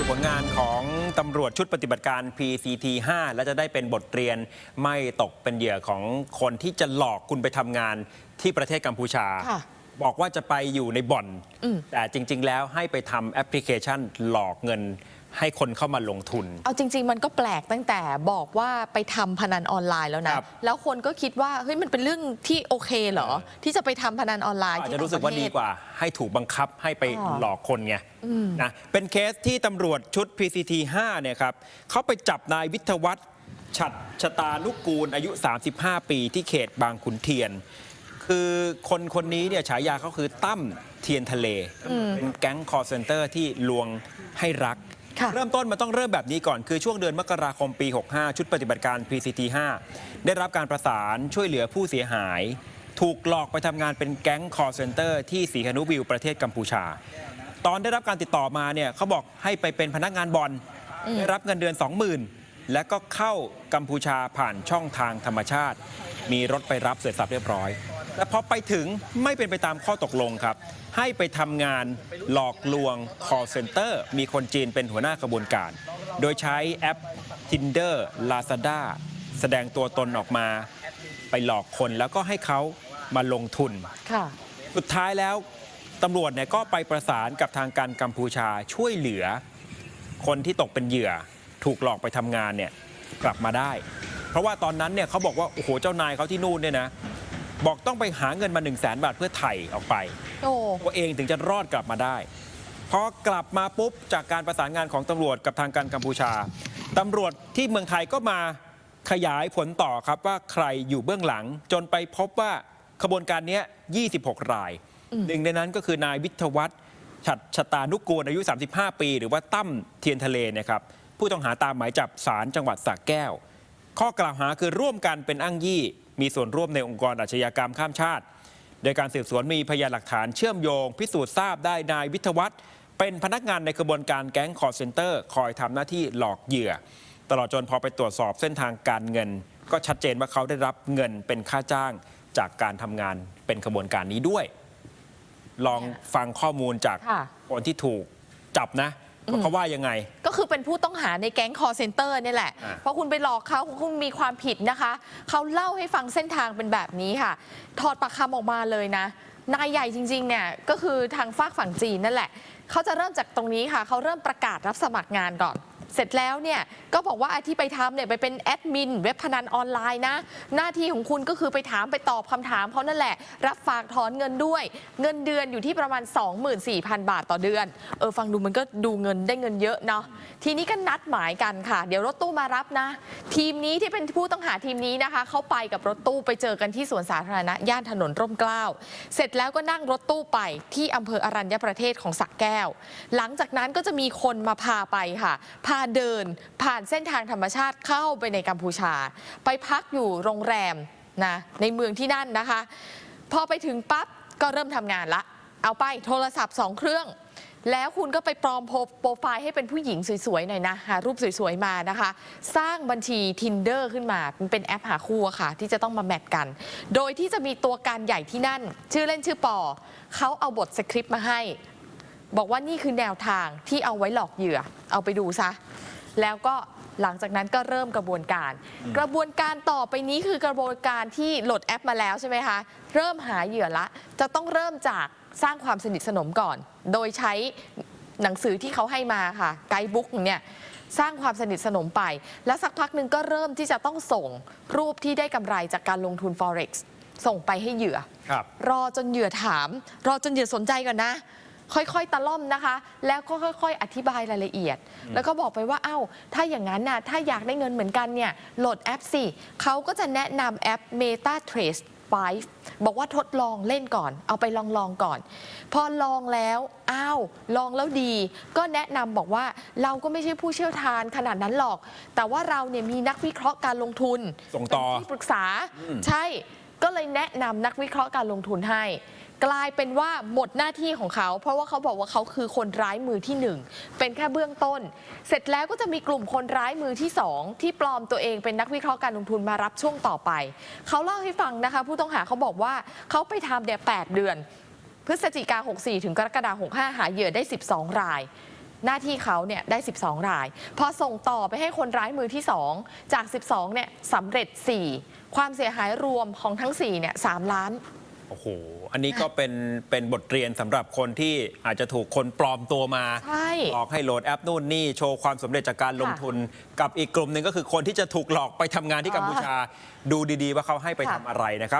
ดูผลงานของตำรวจชุดปฏิบัติการ PCT 5 และจะได้เป็นบทเรียนไม่ตกเป็นเหยื่อของคนที่จะหลอกคุณไปทำงานที่ประเทศกัมพูชา ค่ะบอกว่าจะไปอยู่ในบ่อน อืม แต่จริง ๆ แล้วให้ไปทำแอปพลิเคชันหลอกเงิน ให้คนเข้ามาลงทุน เอาจริง ๆ มันก็แปลกตั้งแต่บอกว่าไปทำพนันออนไลน์แล้วนะ ครับ แล้วคนก็คิดว่าเฮ้ยมันเป็นเรื่องที่โอเคเหรอเออที่จะไปทำพนันออนไลน์อาจที่จะรู้สึกว่าต่งปะดีเทศกว่า ให้ถูกบังคับให้ไปอ๋อหลอกคนไงอืมนะเป็นเคสที่ตำรวจชุด PCT 5เนี่ยครับเขาไปจับนายวิทยวัฒน์ฉัดชะตานุกูลอายุ 35 ปีที่เขตบางขุนเทียน คือคนคนนี้เนี่ยฉายาเขาคือตั้มเทียนทะเล เป็นแก๊งคอร์เซนเตอร์ที่ลวงให้รักค่ะ เริ่มต้นมันต้องเริ่มแบบนี้ก่อนคือช่วงเดือนมกราคมปี 65 ชุดปฏิบัติการ PCT 5ได้รับการประสานช่วยเหลือผู้เสียหาย ถูกหลอกไปทำงานเป็นแก๊งคอร์เซนเตอร์ที่สีหนุวิวประเทศกัมพูชา ตอนได้รับการติดต่อมาเนี่ยเขาบอกให้ไปเป็นพนักงานบอลได้รับเงินเดือน 20,000 และก็เข้ากัมพูชาผ่านช่องทางธรรมชาติ มีรถไปรับเสร็จสับเรียบร้อย แต่พอไปถึงไม่เป็นไปตามข้อตกลงครับ ให้ไปทำงานหลอกลวง call center มีคนจีนเป็นหัวหน้ากระบวนการ โดยใช้แอป Tinder Lazada แสดงตัวตนออกมาไปหลอกคนแล้วก็ให้เขามาลงทุน ค่ะ สุดท้ายแล้วตำรวจเนี่ยก็ไปประสานกับทางการกัมพูชาช่วยเหลือ คนที่ตกเป็นเหยื่อถูกหลอกไปทำงานเนี่ยกลับมาได้ เพราะว่าตอนนั้นเนี่ยเขาบอกว่า โอ้โห เจ้านายเขาที่นู่นเนี่ยนะ บอกต้องไปหาเงินมา1 0 0 0 0แสนบาทเพื่อไถ่ออกไป โอ้ตัวเองถึงจะรอดกลับมาได้ พอกลับมาปุ๊บจากการประสานงานของตำรวจกับทางการกัมพูชาตำรวจที่เมืองไทยก็มาขยายผลต่อครับว่าใครอยู่เบื้องหลัง จนไปพบว่าขบวนการเนี้ย26 ราย หนึ่งในนั้นก็คือนายวิทยวัฒน์ฉัดชะตานุกูลอายุ 35 ปี หรือว่าตั้มเทียนทะเลเนะครับผู้ต้องหาตามหมายจับศาลจังหวัดสระแก้ว ข้อกล่าวหาคือร่วมกันเป็นอ้างยี่ มีส่วนร่วมในองค์กรอาชญากรรมข้ามชาติ โดยการสืบสวนมีพยานหลักฐานเชื่อมโยง พิสูจน์ทราบได้นายวิทยวัฒน์เป็นพนักงานในกระบวนการแก๊งคอร์เซนเตอร์ คอยทำหน้าที่หลอกเหยื่อ ตลอดจนพอไปตรวจสอบเส้นทางการเงิน ก็ชัดเจนว่าเขาได้รับเงินเป็นค่าจ้างจากการทำงานเป็นขบวนการนี้ด้วย ลองฟังข้อมูลจากค่ะคนที่ถูกจับนะ ว่าเขาว่ายังไง ก็คือเป็นผู้ต้องหาในแก๊งคอร์เซนเตอร์นี่แหละ อ่า เพราะคุณไปหลอกเขาคุณมีความผิดนะคะ เขาเล่าให้ฟังเส้นทางเป็นแบบนี้ค่ะ ถอดปากคำออกมาเลยนะ นายใหญ่จริงๆเนี่ยก็คือทางฝากฝั่งจีนนั่นแหละ เขาจะเริ่มจากตรงนี้ค่ะ เขาเริ่มประกาศรับสมัครงานก่อน เสร็จแล้วเนี่ยก็บอกว่าไอที่ไปทำเนี่ยไปเป็นแอดมินเว็บพนันออนไลน์นะ หน้าที่ของคุณก็คือไปถามไปตอบคำถามเขานั่นแหละ รับฝากถอนเงินด้วย เงินเดือนอยู่ที่ประมาณ 24,000 บาทต่อเดือน เออฟังดูมันก็ดูเงินได้เงินเยอะเนาะทีนี้ก็นัดหมายกันค่ะ เดี๋ยวรถตู้มารับนะ ทีมนี้ที่เป็นผู้ต้องหาทีมนี้นะคะ เขาไปกับรถตู้ไปเจอกันที่สวนสาธารณะย่านถนนร่มเกล้าเสร็จแล้วก็นั่งรถตู้ไปที่อำเภออรัญญประเทศของสระแก้ว หลังจากนั้นก็จะมีคนมาพาไปค่ะพาเดินผ่านเส้นทางธรรมชาติเข้าไปในกัมพูชา ไปพักอยู่โรงแรมนะในเมืองที่นั่นนะคะ พอไปถึงปั๊บก็เริ่มทำงานละ เอาไปโทรศัพท์สองเครื่อง แล้วคุณก็ไปปลอมโปรไฟล์ให้เป็นผู้หญิงสวยๆหน่อยนะหารูปสวยๆมานะคะ สร้างบัญชี Tinder ขึ้นมามันเป็นแอปหาคู่อะค่ะ ที่จะต้องมาแมทกัน โดยที่จะมีตัวการใหญ่ที่นั่น ชื่อเล่นชื่อปอเขาเอาบทสคริปต์มาให้ บอกว่านี่คือแนวทางที่เอาไว้หลอกเหยื่อ เอาไปดูซะ แล้วก็หลังจากนั้นก็เริ่มกระบวนการ กระบวนการต่อไปนี้คือกระบวนการที่โหลดแอปมาแล้วใช่ไหมคะ เริ่มหาเหยื่อละ จะต้องเริ่มจากสร้างความสนิทสนมก่อน โดยใช้หนังสือที่เขาให้มาค่ะไกด์บุ๊กเนี่ยสร้างความสนิทสนมไป แล้วสักพักหนึ่งก็เริ่มที่จะต้องส่งรูปที่ได้กำไรจากการลงทุน forex ส่งไปให้เหยื่อครับรอจนเหยื่อถาม รอจนเหยื่อสนใจก่อนนะ ค่อยๆ ตะล่อมนะคะ แล้วก็ค่อย ๆ อธิบายรายละเอียด แล้วก็บอกไปว่าเอ้า ถ้าอย่างนั้นน่ะถ้าอยากได้เงินเหมือนกันเนี่ยโหลดแอปสิเขาก็จะแนะนำแอป Meta Trace 5บอกว่าทดลองเล่นก่อน เอาไปลองลองๆก่อน พอลองแล้ว อ้าว ลองแล้วดี ก็แนะนำบอกว่าเราก็ไม่ใช่ผู้เชี่ยวชาญขนาดนั้นหรอก แต่ว่าเราเนี่ยมีนักวิเคราะห์การลงทุนส่งต่อเป็นที่ปรึกษา ใช่ ก็เลยแนะนำนักวิเคราะห์การลงทุนให้ กลายเป็นว่าหมดหน้าที่ของเขา เพราะว่าเขาบอกว่าเขาคือคนร้ายมือที่หนึ่งเป็นแค่เบื้องต้น เสร็จแล้วก็จะมีกลุ่มคนร้ายมือที่สองที่ปลอมตัวเองเป็นนักวิเคราะห์การลงทุนมารับช่วงต่อไป เขาเล่าให้ฟังนะคะ ผู้ต้องหาเขาบอกว่าเขาไปทำเนี่ยแปดเดือน พฤศจิกา64 ถึงกรกฎาคม65 หาเหยื่อได้ 12 รายหน้าที่เขาเนี่ยได้ 12 ราย พอส่งต่อไปให้คนร้ายมือที่ 2 จาก 12 เนี่ยสำเร็จ 4 ความเสียหายรวมของทั้ง 4 เนี่ย 3 ล้าน โอ้โห อันนี้ก็เป็นเป็นบทเรียนสำหรับคนที่อาจจะถูกคนปลอมตัวมาใช่หลอกให้โหลดแอปนู่นนี่โชว์ความสำเร็จจากการลงทุน กับอีกกลุ่มหนึ่งก็คือคนที่จะถูกหลอกไปทำงานที่กัมพูชา ดูดีๆ ว่าเขาให้ไปค่ะทำอะไรนะครับ